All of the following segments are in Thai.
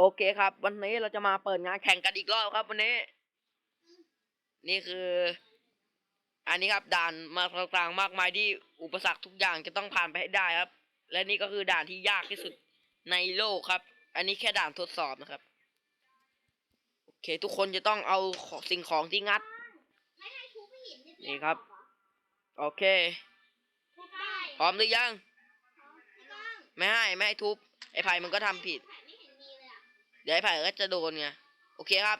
โอเคครับ วันนี้เราจะมาเปิดงานแข่งกันอีกรอบครับ วันนี้ นี่คือ อันนี้ครับด่านมาต่างๆมากมายที่อุปสรรคทุกอย่างจะต้องผ่านไปให้ได้ครับ และนี่ก็คือด่านที่ยากที่สุดในโลกครับ อันนี้แค่ด่านทดสอบนะครับโอเค ทุกคนจะต้องเอาของสิ่งของที่งัดไม่ให้ทุบให้เห็นเยนี่ครับ โอเคทุบได้พร้อมหรือยังไม่ต้องไม่ให้ ไม่ให้ทุบ ไอ้ไผ่มันก็ทำผิด ดี๋ยวไอ้ไผ่ก็จะโดนไงโอเคครับ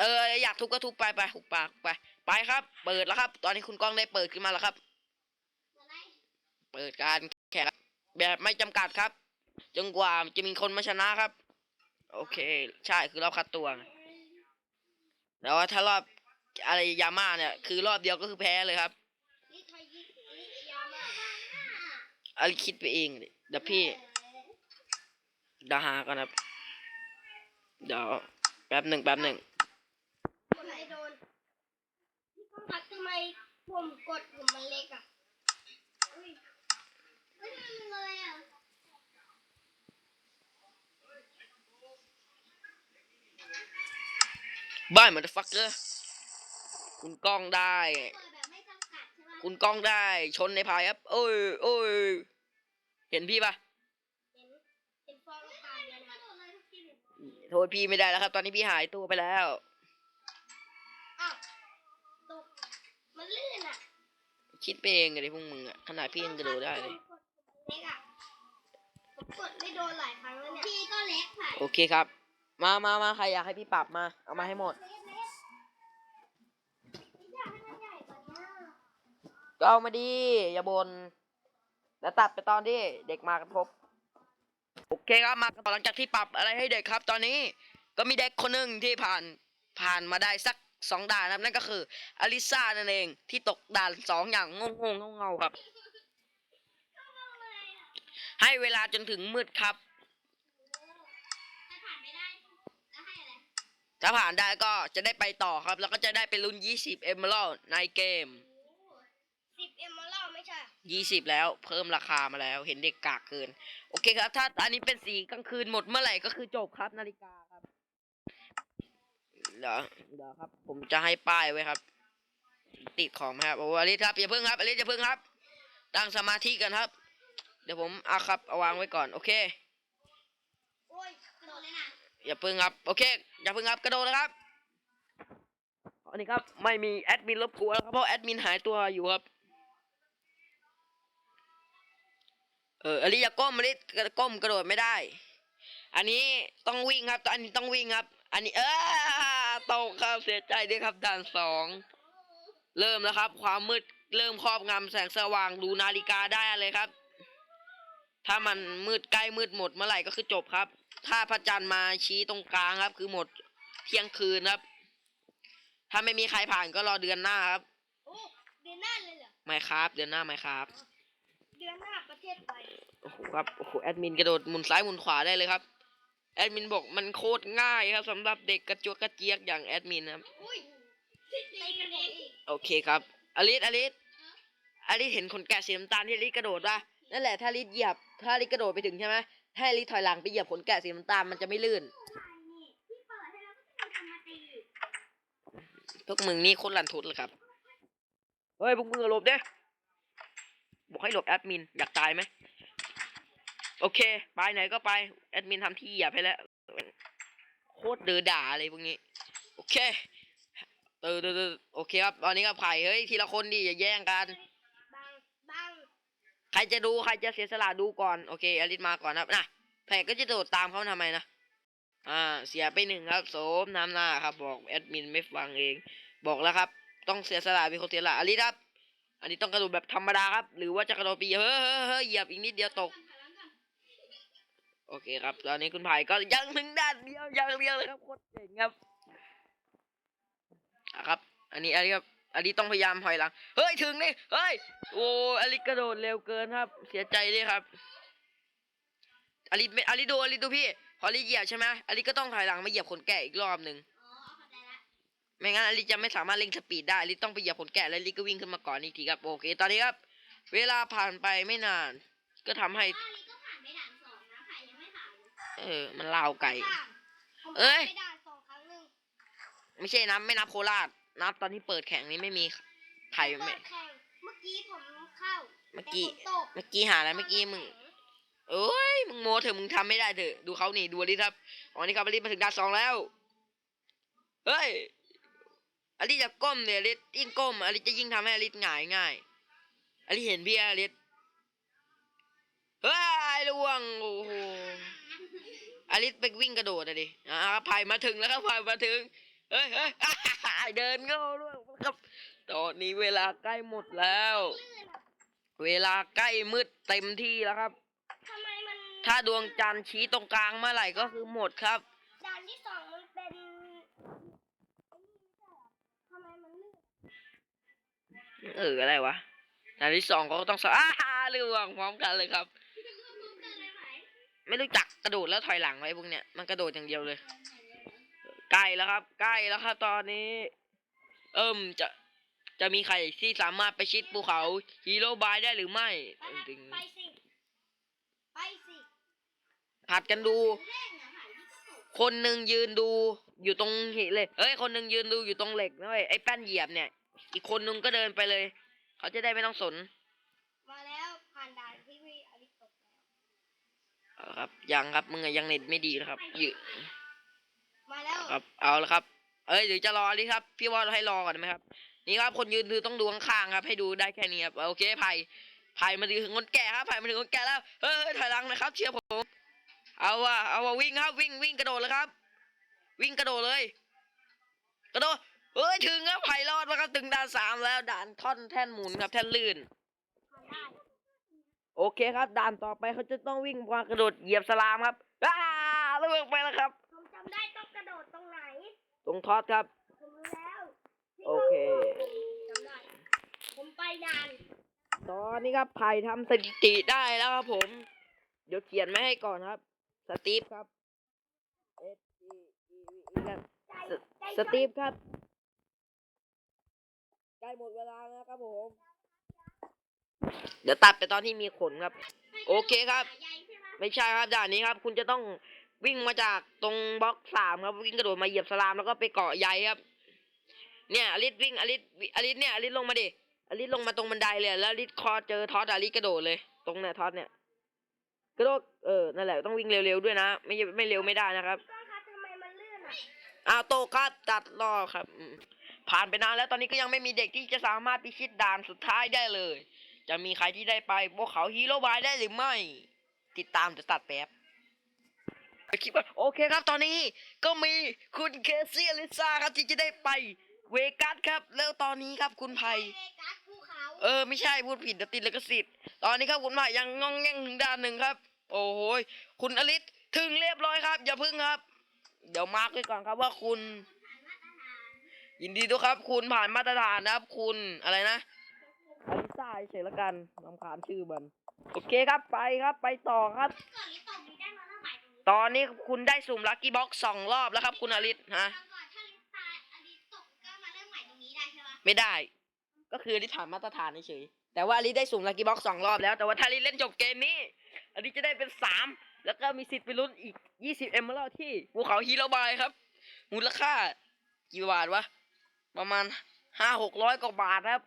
เอออยากทุบก็ทุบไปไปหุบปากไปไปครับ เปิดแล้วครับ ตอนนี้คุณกล้องได้เปิดขึ้นมาแล้วครับ เปิดการแข่งแบบไม่จำกัดครับ จนกว่าจะมีคนมาชนะครับ โอเค ใช่คือรอบคัดตัวแต่ว่าถ้ารอบอะไรยาม่าเนี่ย คือรอบเดียวก็คือแพ้เลยครับอะไรคิดไปเองเดี๋ยวพี่ดี๋ยวหากันครับ เดี๋ยวแป๊บหนึ่งแป๊บหนึ่งคนไหนโดนพี่ก้องครับทำไมผมกดผมมันเล็กอะอุ้ยเฮ้ยทำไมมันเลยอะบ้านมันฟักเกอร์คุณก้องได้ เปิดแบบไม่จำกัดใช่ปะคุณก้องได้ชนในพายครับ โอ้ยโอ้ยเห็นพี่ปะ โทษพี่ไม่ได้แล้วครับ ตอนนี้พี่หายตัวไปแล้วอ้าวตกมันลื่นอะคิดไปเองเลยพวกมึงอะขนาดพี่ยังกระโดดได้เลยผมกดเล็กอะผมกดไม่โดนหลายครั้งแล้วเนี่ยพี่ก็เล็กค่ะโอเคครับ มามามาใครอยากให้พี่ปรับมา เอามาให้หมดเล็กเล็กพี่อยากให้มันใหญ่กว่านี้ก็เอามาดีอย่าบนแล้วตัดไปตอนที่เด็กมากันครบ โอเคครับมาหลังจากที่ปรับอะไรให้เด็กครับ ตอนนี้ก็มีเด็กคนหนึ่งที่ผ่านผ่านมาได้สักสองด่านครับนั่นก็คืออลิซานั่นเองที่ตกด่านสองอย่างงงงๆเงาครับ ให้เวลาจนถึงมืดครับ ถ้าผ่านได้ก็จะได้ไปต่อครับ แล้วก็จะได้ไปลุ้น20 e m e r a l d ในเกม สิบเอ็มมาล่า ไม่ใช่20แล้วเพิ่มราคามาแล้ว เห็นเด็กกากเกิน โอเคครับ ถ้าอันนี้เป็นสีกลางคืนหมดเมื่อไหร่ก็คือจบครับนาฬิกาครับเดี๋ยวเดี๋ยวครับ ผมจะให้ป้ายไว้ครับ ติดของไหมครับโอ้อลิสครับอย่าเพิ่งครับอลิสอย่าเพิ่งครับตั้งสมาธิกันครับ เดี๋ยวผมเอาครับเอาวางไว้ก่อน โอเคโอ้ยกระโดดเลยนะอย่าเพิ่งครับ โอเค อย่าเพิ่งครับกระโดดนะครับอันนี้ครับไม่มีแอดมินรบกวนแล้วครับเพราะแอดมินหายตัวอยู่ครับ เอออลิอย่าก้มอลิกระก้มกระโดดไม่ได้ อันนี้ต้องวิ่งครับอันนี้ต้องวิ่งครับ อันนี้เออตกครับเสียใจด้วยครับด่านสองเริ่มแล้วครับ ความมืดเริ่มครอบงำแสงสว่างดูนาฬิกาได้เลยครับ ถ้ามันมืดใกล้มืดหมดเมื่อไหร่ก็คือจบครับ ถ้าพระจันทร์มาชี้ตรงกลางครับ คือหมดเที่ยงคืนครับ ถ้าไม่มีใครผ่านก็รอเดือนหน้าครับโอ้เดือนหน้าเลยเหรอไม่ครับ เดือนหน้าไม่ครับเดือนหน้าประเทศไทยโอ้โหครับโอ้โหแอดมินกระโดดหมุนซ้ายหมุนขวาได้เลยครับ แอดมินบอกมันโคตรง่ายครับสำหรับเด็กกระจวกกระเจียกอย่างแอดมินครับอุ้ยตีกันเองอีกโอเคครับอลิสอลิสอลิสเห็นขนแกะสีน้ำตาลที่อลิสกระโดดป่ะนั่นแหละถ้าอลิสเหยียบถ้าอลิสกระโดดไปถึงใช่ไหมถ้าอลิสถอยหลังไปเหยียบขนแกะสีน้ำตาลมันจะไม่ลื่นนี่พี่เปิดให้แล้วก็จะมาตีพวกมึงนี่โคตรลันทุดเลยครับ เฮ้ยพวกมึงอะหลบเด้ บอกให้หลบแอดมิน อยากตายไหม โอเค ไปไหนก็ไป แอดมินทำที่เหยียบให้แล้ว โคตรเดือด่าเลยพวกนี้ โอเคเออเออเออโอเคครับ ตอนนี้ก็ไผ่เฮ้ย ทีละคนดิ อย่าแย่งกันบังบังใครจะดู ใครจะเสียสละดูก่อน โอเค อลิสมาก่อนครับ นะแผ่ก็จะโดดตามเขาทำไมนะ อ่า เสียไปหนึ่งครับโสมน้ำหน้าครับ บอกแอดมินไม่ฟังเอง บอกแล้วครับ ต้องเสียสละมีคนเสียสละอลิสครับ อันนี้ต้องกระโดดแบบธรรมดาครับ หรือว่าจะกระโดดปีเฮ้ยเฮ้ยเฮ้เหยียบอีกนิดเดียวตก โอเคครับ ตอนนี้คุณไผ่ก็ยังถึงด้านเดียวยังเดียวเลยครับโคตรเก่งครับอะครับ อันนี้อันนี้ครับอันนี้ต้องพยายามถอยหลัง เฮ้ยถึงนี่เฮ้ย โอ้อลิกระโดดเร็วเกินครับ เสียใจด้วยครับอลิไม่อลิดูอลิดูพี่ พออลิเหยียบใช่ไหมอลิก็ต้องถอยหลังมาเหยียบขนแกะอีกรอบหนึ่ง อ๋อเข้าใจละ ไม่งั้นอลิสจะไม่สามารถเร่งสปีดได้อลิสต้องไปเหยียบขนแกะแล้วอลิสก็วิ่งขึ้นมาก่อนอีกทีครับโอเค ตอนนี้ครับ เวลาผ่านไปไม่นาน ก็ทำให้ว่าลีก็ผ่านไปด่านสองนะไผ่ยังไม่ผ่านเลยเออ มันลาวไก่ข้ามผมเอ้ยไม่ได้สองครั้งหนึ่งไม่ใช่นับไม่นับโคราชนับตอนที่เปิดแข่งนี้ไม่มีไข่เปิไม่ดแข่งเมื่อกี้ผมเข้าเมื่อกี้ แต่ฝนตกเมื่อกี้หาอะไรเมื่อกี้มึง เอ้ยมึงโมเถอะมึงทำไม่ได้เถอะดูเขานี่ดูอลิสครับอ๋อนี่ครับอลิสมาถึงด่านสองแล้ว เฮ้ย อลิสจะก้มเนี่ยอลิสยิ่งก้มอลิสจะยิ่งทำให้อลิสหงายง่ายอลิสเห็นพี่อลิสเฮ้ยล่วงโอ้โหอลิสไปวิ่งกระโดดอะดิอ่าครับพายมาถึงแล้วครับพายมาถึง เฮ้ยเฮ้ยเดินโง่ล่วงครับ ตอนนี้เวลาใกล้หมดแล้วลื่นอะเวลาใกล้มืดเต็มที่แล้วครับทำไมมันถ้าดวงจันทร์ชี้ตรงกลางเมื่อไหร่ก็คือหมดครับ ด่านที่สองมันเป็นทำไมมันลื่น เอออะไรวะด่านที่สองก็ต้องสอ้าเรื่องพร้อมกันเลยครับ ไม่รู้จักกระโดดแล้วถอยหลังไว้พวกเนี้ยมันกระโดดอย่างเดียวเลย ใกล้แล้วครับ ใกล้แล้วครับตอนนี้ เอิ่มจะจะมีใครที่สามารถไปชิดภูเขาฮีโร่บายได้หรือไม่ไปจริงไปสิไปสิๆผัดกันดู คนหนึ่งยืนดูอยู่ตรงหินเลยเฮ้ยคนหนึ่งยืนดูอยู่ตรงเหล็กนะเว้ยไอ้แป้นเหยียบเนี่ย อีกคนหนึงก็เดินไปเลย เขาจะได้ไม่ต้องสน มาแล้วผ่านด่านที่วีอลิตกแล้วเอาละครับ ยังครับมึงอะยังเน็ตไม่ดีนะครับยืมาแล้วครับ เอาละครับ เอ้ยเดี๋ยวจะรอดิครับ พี่ว่าให้รอก่อนไหมครับ นี่ครับ คนยืนดูต้องดูข้างๆครับ ให้ดูได้แค่นี้ครับ โอเคไผ่ไผ่มาถึงคนแก่ครับไผ่มาถึงคนแก่แล้ว เฮ้ยถอยหลังนะครับ เชียร์ผม เอาว่ะเอาว่ะวิ่งครับ วิ่งวิ่งกระโดดเลยครับ วิ่งกระโดดเลย กระโดด เฮ้ยถึงครับไผ่รอดแล้วครับถึงด่านสามแล้วด่านท่อนแท่นหมุนครับแท่นลื่นผ่านได้โอเคครับ ด่านต่อไปเขาจะต้องวิ่งมากระโดดเหยียบสลามครับอ้าเลือกไปแล้วครับผมจำได้ต้องกระโดดตรงไหนตรงทอดครับ ผมรู้แล้วโอเคจำได้ผมไปด่านตอนนี้ครับไผ่ทำสถิติได้แล้วครับผม เดี๋ยวเขียนไม่ให้ก่อนครับ สตีฟครับ S T E V E ครับใจสใจสตีฟครับ ใกล้หมดเวลาแล้วครับผม เดี๋ยวตัดไปตอนที่มีขนครับ โอเคครับใหญ่ใช่ไหมไม่ใช่ครับด่านนี้ครับ คุณจะต้องวิ่งมาจากตรงบล็อกสามครับวิ่งกระโดดมาเหยียบสลามแล้วก็ไปเกาะใยครับ เนี่ยอลิสวิ่งอลิสอลิสเนี่ยอลิสลงมาดิอลิสลงมาตรงบันไดเลย แล้วอลิสคอเจอท็อตอลิสกระโดดเลย ตรงเนี่ยท็อตเนี่ยกระโดดเออนั่นแหละต้องวิ่งเร็วๆด้วยนะไม่ไม่เร็วไม่ได้นะครับก้องครับทำไมมันลื่นอะอ้าวโตครับตัดรอครับอืม ผ่านไปนานแล้วตอนนี้ก็ยังไม่มีเด็กที่จะสามารถพิชิตด่านสุดท้ายได้เลย จะมีใครที่ได้ไปพวกเขาฮีโร่บายได้หรือไม่ ติดตามจะตัดแป๊บคิดว่าโอเคครับตอนนี้ก็มีคุณเคซี่อลิซาครับที่จะได้ไปเวกัสครับ แล้วตอนนี้ครับคุณไผ่เวกัสภูเขาเออไม่ใช่พูดผิดเดี๋ยวติดลิขสิทธิ์ตอนนี้ครับคุณไผ่ยังงองแงงถึงด่านหนึ่งครับ โอ้โหยคุณอลิสถึงเรียบร้อยครับ อย่าพึ่งครับ เดี๋ยวมาร์กไว้ก่อนครับว่าคุณ ยินดีด้วยครับ คุณผ่านมาตรฐานนะครับ คุณอะไรนะอลิซ่าเฉยๆละกันนำขานชื่อมัน โอเคครับไปครับไปต่อครับก่อนลิตกมีได้มาเท่าไหร่ตรงนี้ตอนนี้คุณได้สุ่มลัคกี้บ็อกสองรอบแล้วครับ คุณอลิสฮะทำก่อนถ้าลิตตายอลิตตกก็มาเริ่มใหม่ตรงนี้ได้ใช่ไหมไม่ได้ ก็คืออลิสผ่านมาตรฐานเฉยๆแต่ว่าอลิสได้สุ่มลัคกี้บ็อกสองรอบแล้วแต่ว่าถ้าอลิสเล่นจบเกมนี้อลิสจะได้เป็นสามแล้วก็มีสิทธิ์ไปลุ้นอีกยี่สิบเอมเมอรัลที่ภูเขาฮีโร่บายครับ มูลค่ากี่บาทวะ ประมาณห้าหกร้อยกว่าบาทครับ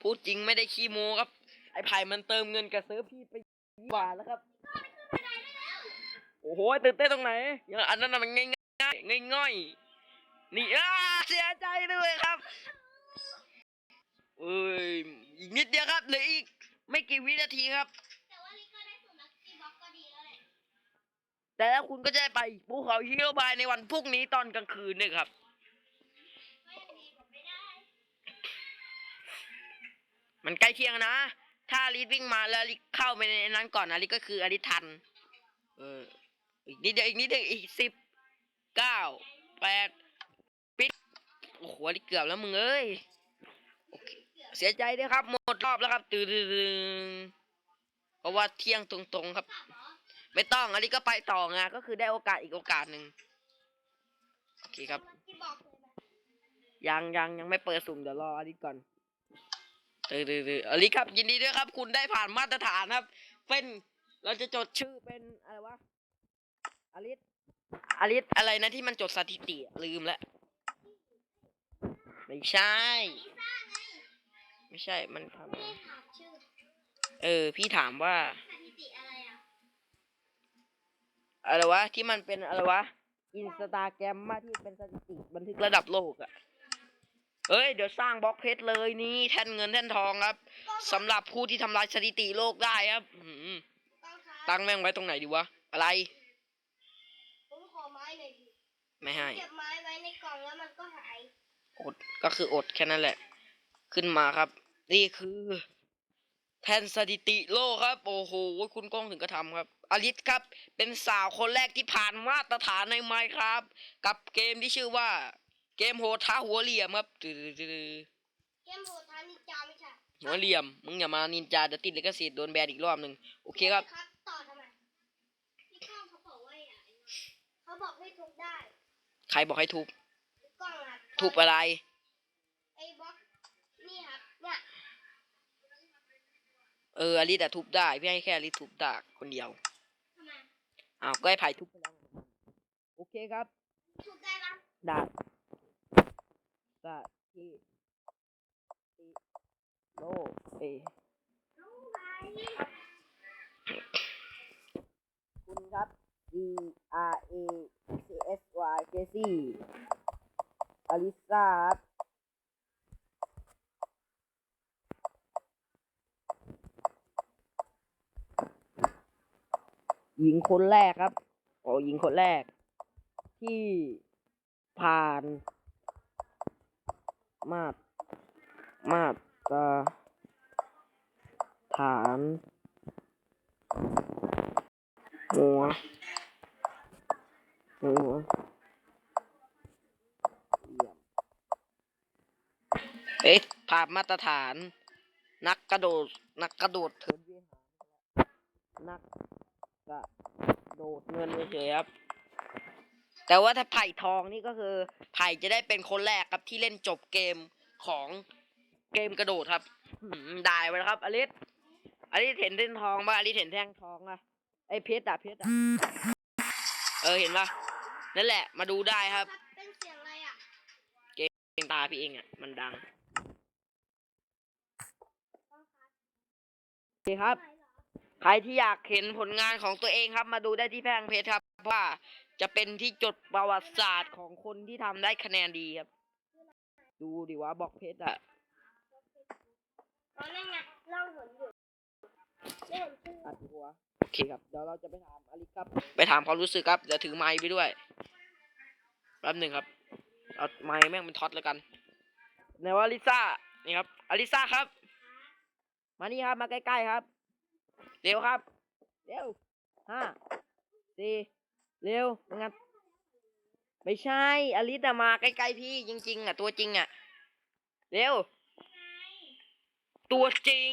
พูดจริงไม่ได้ขี้โมครับ ไอ้ไผ่มันเติมเงินกับเซิร์ฟพี่ไปยี่บาทแล้วครับ โอ้โหตื่นเต้นตรงไหนอย่างอันนั้นน่ะมันง่ายง่ายง่ายง่ายนี่อ้าเสียใจด้วยครับเอ้ยอีกนิดเดียวครับเหลืออีกไม่กี่วินาทีครับ แต่ว่าลิก็ได้สุ่มลัคกี้บ็อกก็ดีแล้วแหละแต่แล้วคุณก็จะไปภูเขาฮีโรบายในวันพรุ่งนี้ตอนกลางคืนนี่ครับ มันใกล้เที่ยงนะ ถ้าลิสวิ่งมาแล้วลิสเข้าไปในนั้นก่อนอลิสก็คืออลิสทัน เออ อีกนิดเดียวอีกนิดเดียวอีกสิบเก้าแปดปิด โอ้โหลิสเกือบแล้วมึงเอ้ยเเสียใจด้วยครับ หมดรอบแล้วครับตื่นเพราะว่าเที่ยงตรงๆครับ ไม่ต้องอลิสก็ไปต่อไงก็คือได้โอกาสอีกโอกาสหนึ่งโอเคครับ ยังยังยังไม่เปิดสุ่มเดี๋ยวรออลิสก่อน ตือตือตืออลิสครับ ยินดีด้วยครับ คุณได้ผ่านมาตรฐานครับ เป็นเราจะจดชื่อเป็นอะไรวะอลิสอลิสอะไรนะที่มันจดสถิติอะลืมแล้วไม่ใช่ ไม่ใช่มันทำอะไรไม่ถามชื่อเออ พี่ถามว่าสถิติอะไรอะอะไรวะที่มันเป็นอะไรวะอินสตาแกรมมาที่เป็นสถิติบันทึกระดับโลกอะ เอ้ยเดี๋ยวสร้างบล็อกเพชรเลยนี่แท่นเงินแท่นทองครับกล้องสำหรับผู้ที่ทำลายสถิติโลกได้ครับอื้อหือกล้องครับตั้งแม่งไว้ตรงไหนดีวะอะไรผมขอไม้หน่อยดิไม่ให้เก็บไม้ไว้ในกล่องแล้วมันก็หายอดก็คืออดแค่นั้นแหละ ขึ้นมาครับ นี่คือ แทนสถิติโลกครับ โอ้โหคุณก้องถึงกระทำครับอลิสครับ เป็นสาวคนแรกที่ผ่านมาตรฐานในไมค์ครับ กับเกมที่ชื่อว่าเกมโหดท้าหัวเหลี่ยมครับตื้อเกมโหดทานินจาไม่ใช่ๆหัวเหลี่ยม มึงอย่ามานินจาเดี๋ยวติดลิขสิทธิ์โดนแบนอีกรอบหนึ่งโอเคครับครับต่อทำไมพี่ก้องเขาบอกว่าอย่าเขาบอกให้ทุบได้ ใครบอกให้ทุบพี่ก้องครับทุบอะไรไอ้บล็อกนี่ครับเนี่ยเอออลิสอะทุบได้พี่ให้แค่อลิสทุบดากคนเดียวทำไมอ้าวก็ให้ไผ่ทุบไปแล้วโอเคครับทุบได้ปะดาบ สะที่ติโลกเอคุณครับ D R A C S Y เจซี่อลิซาครับหญิงคนแรกครับ โอ้หญิงคนแรก ที่ผ่าน มาตรมาตรฐานหัวหัวเยี่ยมเอ๊ะผ่านมาตรฐาน นักกระโดด นักกระโดดเถินวิหารนักกระโดดเงินเฉยครับ แต่ว่าถ้าไผ่ทองนี่ก็คือ ไผ่จะได้เป็นคนแรกครับที่เล่นจบเกมของเกมกระโดดครับหืมได้ไปแล้วครับอลิสอลิสเห็นเส้นทองป่ะอลิสเห็นแท่งทองอะไอเพชรอะเพชรอะเออเห็นป่ะนั่นแหละ มาดูได้ครับครับเป็นเสียงอะไรอะเพลงตาพี่เองอะมันดังโอเคครับไหนเหรอใครที่อยากเห็นผลงานของตัวเองครับ มาดูได้ที่แพงเพชรครับว่า จะเป็นที่จดประวัติศาสตร์ของคนที่ทำได้คะแนนดีครับ ดูดิว่าบอกเพชรอะอ๋อนั่นไงล่องหนอยู่ไม่นชื่ออัดหัวโอเคครับ เดี๋ยวเราจะไปถามอลิครับ ไปถามความรู้สึกครับ เดี๋ยวถือไมค์ไปด้วย แป๊บหนึ่งครับ เอาไมค์แม่งเป็นท็อตแล้วกันไหนว่าอลิซ่า นี่ครับ อลิซ่าครับ มานี่ครับ มาใกล้ๆครับ เร็วครับ เร็วห้าสี่ เร็วงั้นไม่ใช่ อลิสอะมาใกล้ๆพี่จริง ๆอะตัวจริงอะเร็ว ตัวจริง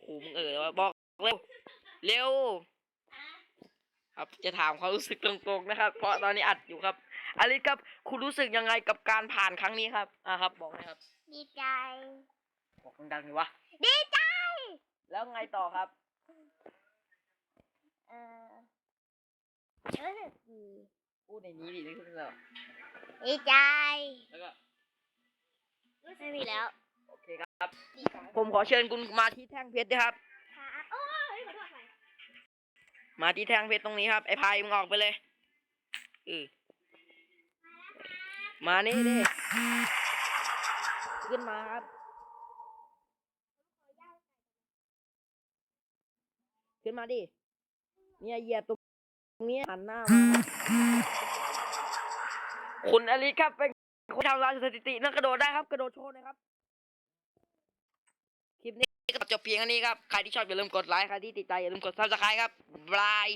โอ้มึงเออว่าบอกเร็ว เร็ว ครับจะถามความรู้สึกตรงๆนะครับ เพราะตอนนี้อัดอยู่ครับ อลิสครับ คุณรู้สึกยังไงกับการผ่านครั้งนี้ครับอ่าครับ บอกหนะครับ ดีใจ บอกดังๆดิวะ ดีใจ แล้วไงต่อครับ เออรู้สึกดี พูดในนี้ดินี่คืออะไรดีใจ แล้วก็ไม่มีแล้ว โอเคครับ ผมขอเชิญคุณมาที่แท่งเพชรด้วยครับค่ะโอ้ยขอโทษค่ะมาที่แท่งเพชรตรงนี้ครับ ไอ้พายมึงออกไปเลยเออมานี่ดิขึ้นมาครับ ขึ้นมาดิ เนี่ยเหยียบตรง นี้หันหน้าคุณอลิครับเป็นคนทำลายสถิตินักกระโดดได้ครับกระโดดโชว์นะครับคลิปนี้ก็จบเพียงแค่นี้ครับ ใครที่ชอบอย่าลืมกดไลค์ใครที่ติดใจอย่าลืมกดซับสไครต์ครับบาย